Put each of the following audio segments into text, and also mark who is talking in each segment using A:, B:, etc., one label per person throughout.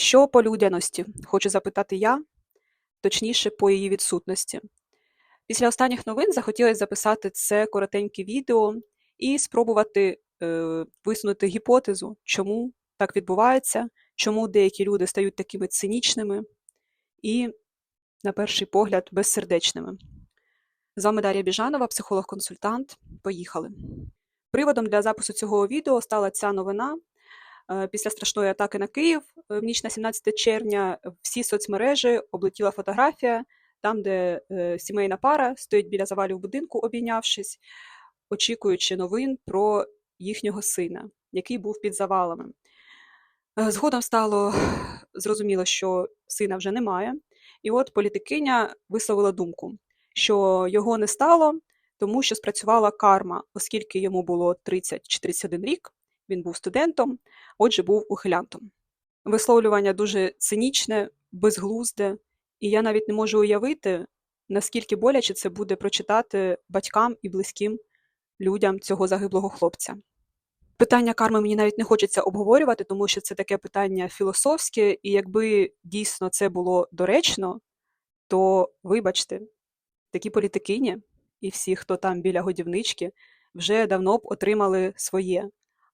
A: Що по людяності? Хочу запитати я, точніше, по її відсутності. Після останніх новин захотілося записати це коротеньке відео і спробувати е, висунути гіпотезу, чому так відбувається, чому деякі люди стають такими цинічними і, на перший погляд, безсердечними. З вами Дар'я Біжанова, психолог-консультант. Поїхали. Приводом для запису цього відео стала ця новина. Е, Після страшної атаки на Київ е, в ніч на 17 червня всі соцмережі облетіла фотографія, там, де е, сімейна пара стоїть біля завалів будинку, обійнявшись, очікуючи новин про їхнього сина, який був під завалами. Згодом стало зрозуміло, що сина вже немає, і от політикиня висловила думку, що його не стало, тому що спрацювала карма, оскільки йому було 30 чи 31 рік, він був студентом, отже, був ухилянтом. Висловлювання дуже цинічне, безглузде, і я навіть не можу уявити, наскільки боляче це буде прочитати батькам і близьким людям цього загиблого хлопця. Питання карми мені навіть не хочеться обговорювати, тому що це таке питання філософське, і якби дійсно це було доречно, то вибачте, такі політикині і всі, хто там біля годівнички, вже давно б отримали своє.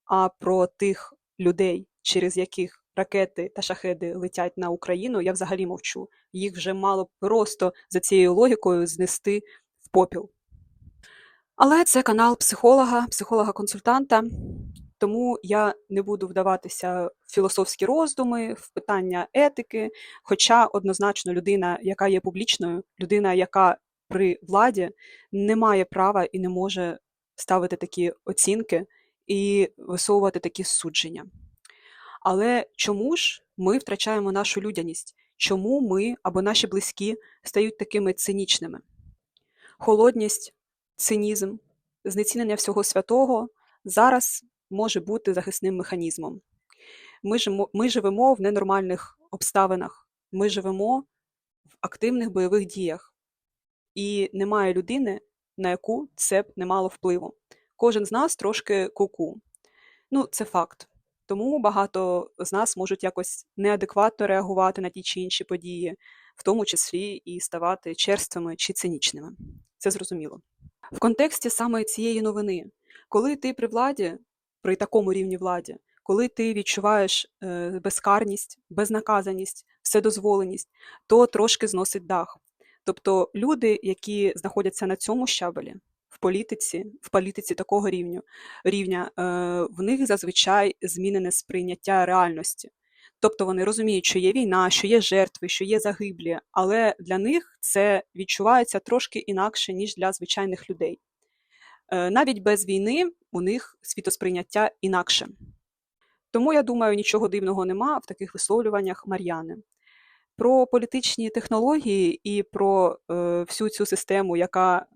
A: А про тих людей, через яких ракети та шахеди летять на Україну, я взагалі мовчу. Їх вже мало просто за цією логікою знести в попіл. Але це канал психолога, психолога-консультанта, тому я не буду вдаватися в філософські роздуми, в питання етики. Хоча однозначно людина, яка є публічною, людина, яка при владі, не має права і не може ставити такі оцінки і висовувати такі судження. Але чому ж ми втрачаємо нашу людяність? Чому ми або наші близькі стають такими цинічними? Холодність, цинізм, знецінення всього святого зараз може бути захисним механізмом. Ми, ми живемо в ненормальних обставинах, ми живемо в активних бойових діях, і немає людини, на яку це б не мало впливу. Кожен з нас трошки куку. Ну, це факт. Тому багато з нас можуть якось неадекватно реагувати на ті чи інші події, в тому числі і ставати черствими чи цинічними. Це зрозуміло. В контексті саме цієї новини, коли ти при владі, при такому рівні владі, коли ти відчуваєш е, безкарність, безнаказаність, вседозволеність, то трошки зносить дах. Тобто люди, які знаходяться на цьому щабелі, в політиці, в політиці такого рівню, рівня, е, в них зазвичай змінене сприйняття реальності. Тобто вони розуміють, що є війна, що є жертви, що є загиблі, але для них це відчувається трошки інакше, ніж для звичайних людей. Е, навіть без війни у них світосприйняття інакше. Тому я думаю, нічого дивного нема в таких висловлюваннях Мар'яни. Про політичні технології і про е, всю цю систему, яка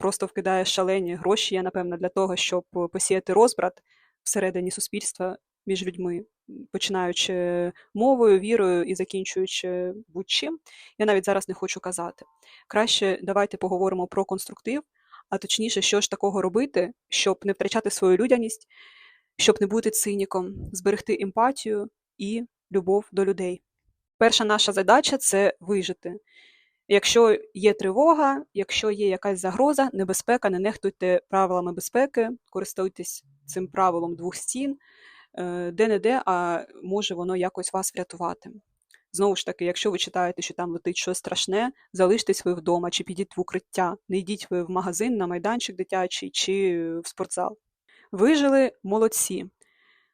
A: просто вкидає шалені гроші, я напевно, для того, щоб посіяти розбрат всередині суспільства між людьми, починаючи мовою, вірою і закінчуючи будь-чим. Я навіть зараз не хочу казати. Краще давайте поговоримо про конструктив, а точніше, що ж такого робити, щоб не втрачати свою людяність, щоб не бути циніком, зберегти емпатію і любов до людей. Перша наша задача це вижити. Якщо є тривога, якщо є якась загроза, небезпека, не нехтуйте правилами безпеки, користуйтесь цим правилом двох стін, е, де-не-де, а може воно якось вас врятувати. Знову ж таки, якщо ви читаєте, що там летить щось страшне, залиштесь ви вдома чи підіть в укриття, не йдіть ви в магазин, на майданчик дитячий чи в спортзал. Вижили молодці.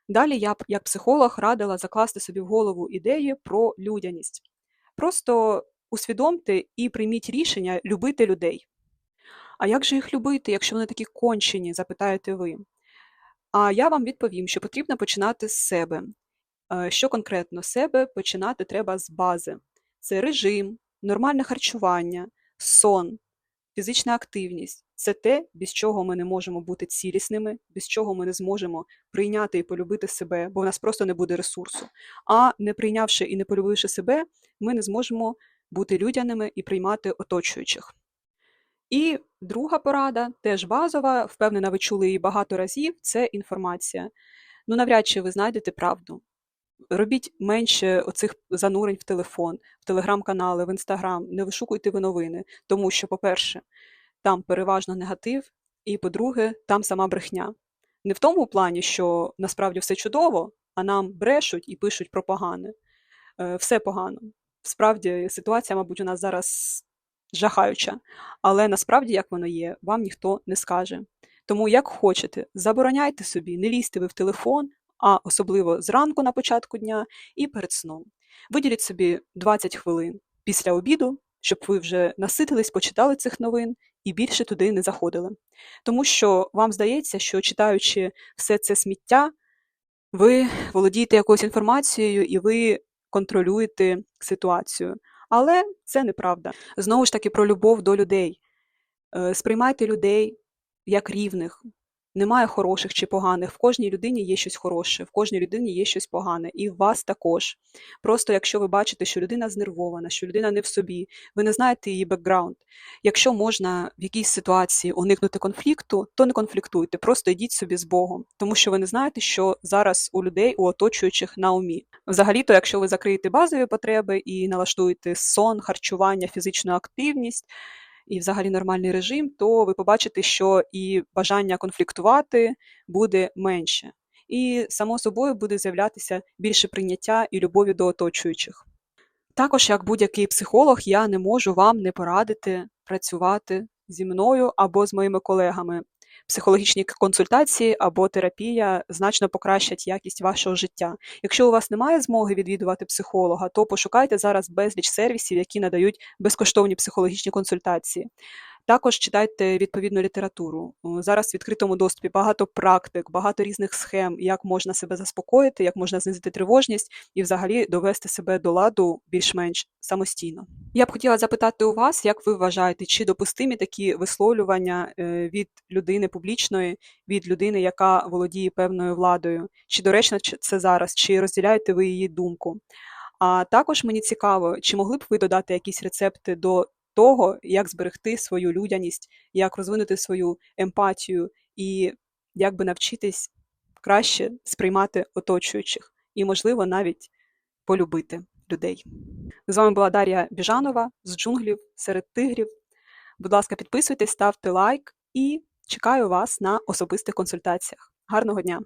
A: Далі я б, як психолог, радила закласти собі в голову ідеї про людяність. Просто усвідомте і прийміть рішення любити людей. А як же їх любити, якщо вони такі кончені, запитаєте ви? А я вам відповім, що потрібно починати з себе. Е, Що конкретно себе починати треба з бази: це режим, нормальне харчування, сон, фізична активність це те, без чого ми не можемо бути цілісними, без чого ми не зможемо прийняти і полюбити себе, бо в нас просто не буде ресурсу. А не прийнявши і не полюбивши себе, ми не зможемо бути людяними і приймати оточуючих. І друга порада, теж базова, впевнена, ви чули її багато разів, це інформація. Ну, навряд чи ви знайдете правду. робіть менше оцих занурень в телефон, в телеграм-канали, в інстаграм, не вишукуйте ви новини, тому що, по-перше, там переважно негатив, і по-друге, там сама брехня. Не в тому плані, що насправді все чудово, а нам брешуть і пишуть про погане. Е, Все погано. Справді ситуація, мабуть, у нас зараз жахаюча, але насправді, як воно є, вам ніхто не скаже. Тому, як хочете, забороняйте собі, не лізьте ви в телефон, а особливо зранку на початку дня і перед сном. Виділіть собі 20 хвилин після обіду, щоб ви вже наситились, почитали цих новин і більше туди не заходили. Тому що вам здається, що читаючи все це сміття, ви володієте якоюсь інформацією і ви контролюєте ситуацію. Але це неправда. Знову ж таки, про любов до людей. Е, Сприймайте людей як рівних. Немає хороших чи поганих. В кожній людині є щось хороше, в кожній людині є щось погане, і в вас також. Просто якщо ви бачите, що людина знервована, що людина не в собі, ви не знаєте її бекграунд. Якщо можна в якійсь ситуації уникнути конфлікту, то не конфліктуйте, просто йдіть собі з Богом, тому що ви не знаєте, що зараз у людей, у оточуючих на умі. Взагалі-то, якщо ви закриєте базові потреби і налаштуєте сон, харчування, фізичну активність і взагалі нормальний режим, то ви побачите, що і бажання конфліктувати буде менше. І само собою буде з'являтися більше прийняття і любові до оточуючих. Також, як будь-який психолог, я не можу вам не порадити працювати зі мною або з моїми колегами. Психологічні консультації або терапія значно покращать якість вашого життя. Якщо у вас немає змоги відвідувати психолога, то пошукайте зараз безліч сервісів, які надають безкоштовні психологічні консультації. Також читайте відповідну літературу. Е, Зараз в відкритому доступі багато практик, багато різних схем, як можна себе заспокоїти, як можна знизити тривожність і взагалі довести себе до ладу більш-менш самостійно. Я б хотіла запитати у вас, як ви вважаєте, чи допустимі такі висловлювання е, від людини публічної, від людини, яка володіє певною владою? Чи доречно це зараз, чи розділяєте ви її думку? А також мені цікаво, чи могли б ви додати якісь рецепти до того, як зберегти свою людяність, як розвинути свою емпатію і як би навчитись краще сприймати оточуючих і, можливо, навіть полюбити людей. З вами була Дар'я Біжанова з джунглів серед тигрів. Будь ласка, підписуйтесь, ставте лайк і чекаю вас на особистих консультаціях. Гарного дня!